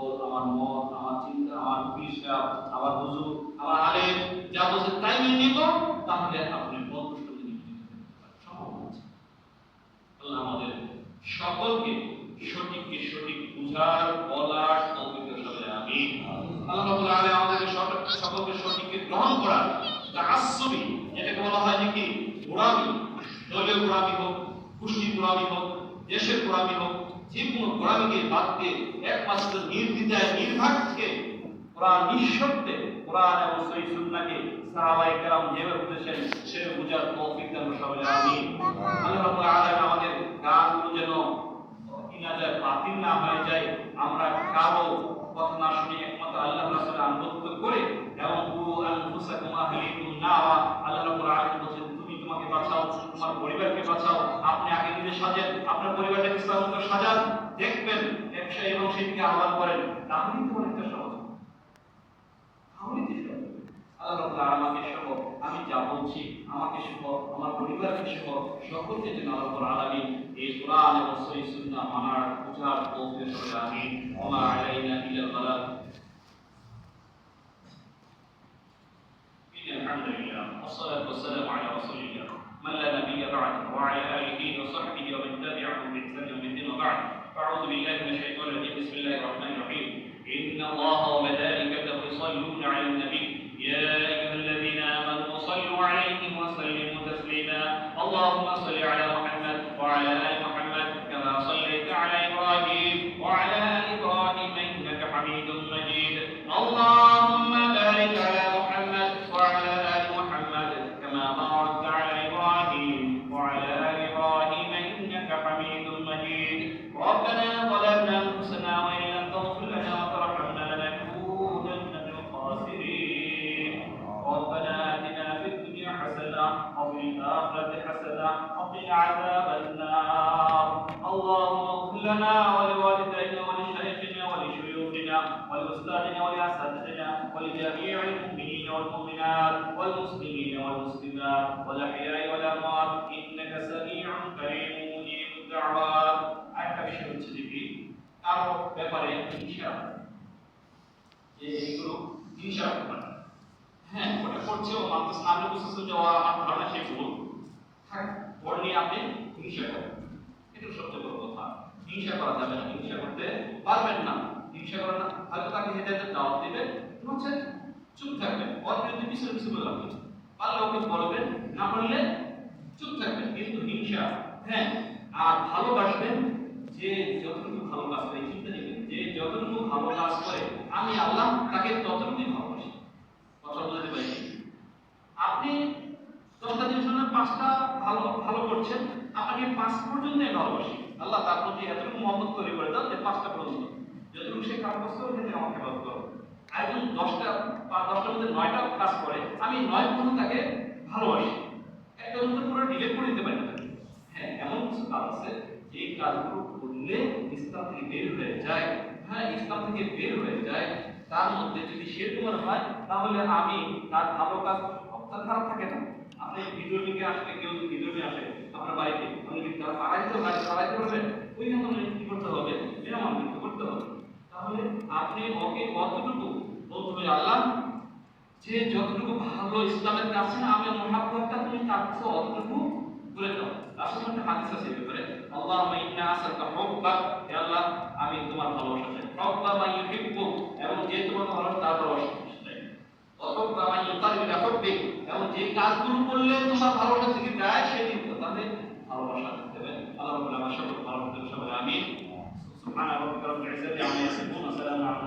দোল আমার মত, আমার চিন্তা, আমার পিসা আমার হুজুর, আমার আলেম, যা বলছে তাই মেনে নিব, তাহলে আপনি আছে। আল্লাহ আমাদের সকলকে সঠিককে সঠিক বুঝার, বলার তৌফিক হিসাবে আমি আল্লাহ রাব্বুল আলামিন আমাদেরকে সকলকে সঠিককে গ্রহণ করার তাআসসুবি যেটাকে বলা হয় কি? গোড়ামি দলীয় গোড়ামি হোক গোষ্ঠী গোড়ামি হোক, দেশের গোড়ামি হোক যে গোড়ামিকে বাদ দিয়ে একমাত্র নির্দ্বিধায়, নির্ভাগ থেকে কোরআন নিঃশব্দে কোরআন এবং সহি সুন্নাকে সাহাবাই কেরাম যেভাবে বুঝেছেন, সেভাবে বুঝার তৌফিক দান সবাই আমিন। আল্লাহ রাব্বুল আমাদের গানগুলো যেন কিনা যায় বাতিল না হয়ে যায় আমরা কারও কথা না শুনে একমাত্র আল্লাহ রাসূলের আনুগত্য করে এবং কু আনফুসাকুম আহলিকুম নারা আল্লাহ রাব্বুল আলামিন বলেন তুমি তোমাকে বাঁচাও তোমার পরিবারকে বাঁচাও আপনি আগে নিজে সাজেন আপনার পরিবারটাকে ইসলামকে সাজান দেখবেন ব্যবসা এবং সেদিকে আহ্বান করেন তাহলেই তো অনেকটা সহজ তাহলেই তো সহজ আল্লাহ রাব্বুল আলামিন আমাকে সহ আমি যা বলছি আমাকে সহ আমার পরিবারকে সহ সকলকে যেন আল্লাহ রাব্বুল আলামিন এই কোরআন এবং সহিহ সুন্নাহ মানার বুঝার তৌফিক করে আমিন ওমা আলাইনা ইল্লাল বালাগ إن الحمد لله والصلاة والسلام على رسول الله. من لا نبي بعده وعلى آله وصحبه ومن تبعهم بإحسان يوم الدين وبعد. فأعوذ بالله من الشيطان الرجيم. بسم الله الرحمن الرحيم. إن الله وملائكته يصلون على النبي. يا أيها الذين آمنوا صلوا عليه وسلموا تسليما. اللهم صل على محمد وعلى آل محمد عذاب النار اللهم اغفر لنا ولوالدينا ولشيخنا ولشيوخنا ولأستاذنا ولأساتذتنا ولجميع المؤمنين والمؤمنات والمسلمين والمسلمات والأحياء والأموات إنك سميع قريب مجيب الدعوات আরেকটা বিষয় হচ্ছে যে কি কারো ব্যাপারে হিংসা যে এইগুলো হিংসা ব্যাপার হ্যাঁ ওটা করছে ও মাত্র সামনে বসেছে যে ও আমার ধারণা সে ভুল থাক ওর নিয়ে আপনি হিংসা করেন। এটা বড় কথা। হিংসা করা যাবে না। হিংসা করতে পারবেন না। হিংসা করা না। হয়তো তাকে দাওয়াত দিবেন। চুপ থাকবেন। ওর বিরুদ্ধে পিছনে পারলে ওকে বলবেন, না পারলে চুপ থাকবেন। কিন্তু হিংসা হ্যাঁ আর ভালোবাসবেন যে যতটুকু ভালো কাজ করে চিন্তা নেবেন যে যতটুকু ভালো কাজ করে আমি আল্লাহ, তাকে ততটুকুই ভালোবাসি কথা বলতে পারি আপনি দশটা জিনিস হলেন পাঁচটা ভালো ভালো করছেন আপনাকে পাঁচ পর্যন্ত ভালোবাসি। আল্লাহ তার প্রতি এতটুকু মহব্বত তৈরি করে দাও যে পাঁচটা পর্যন্ত। যতটুকু সে কাজ করছে ওই ক্ষেত্রে আমাকে হেফাজত করো একজন দশটা বা দশটার মধ্যে নয়টা কাজ করে, আমি নয় পর্যন্ত তাকে ভালোবাসি। একটা পর্যন্ত পুরো ডিলেট করে দিতে পারি না হ্যাঁ এমন কিছু কাজ আছে যে কাজগুলো করলে ইসলাম থেকে বের হয়ে যায়। হ্যাঁ ইসলাম থেকে বের হয়ে যায়। তার মধ্যে যদি সে তোমার হয়, তাহলে আমি তার ভালো কাজ তার খারাপ থাকে না। আপনি ভিডিও লিখে আসলে কেউ যদি ভিডিও নিয়ে আসে, আপনার বাড়িতে, আপনি কি তার আড়াইতে বাড়ি আড়াইতে পারবেন ওইখানে আপনি কি করতে হবে? মেরামত করতে হবে। তাহলে আপনি ওকে কতটুকু বলতে হবে, আল্লাহ, যে যতটুকু ভালো ইসলামের কাছে আমি মহাব্বতটা তুমি তার কাছে অতটুকু করে দাও। আসলে একটা হাদিস আছে ব্যাপারে আল্লাহুম্মা ইন্না আসালকা হুব্বাক হে আল্লাহ, আমি তোমার ভালোবাসা চাই। হুব্বা মা ইউহিব্বু, এবং যে তোমার ভালোবাসা তার ভালোবাসা। এই কাজগুলো করলে তোমার ভালোবাসা থেকে দেয় সেদিন তো। তাদের ভালোবাসা দেবেন আল্লাহ রাব্বুল আলামিন সকলকে ভালো করতে সবাই আমিন। সুবহান রাব্বিকা রাব্বিল ইজ্জাতি আম্মা ইয়াসিফুন ওয়া সালামু আলা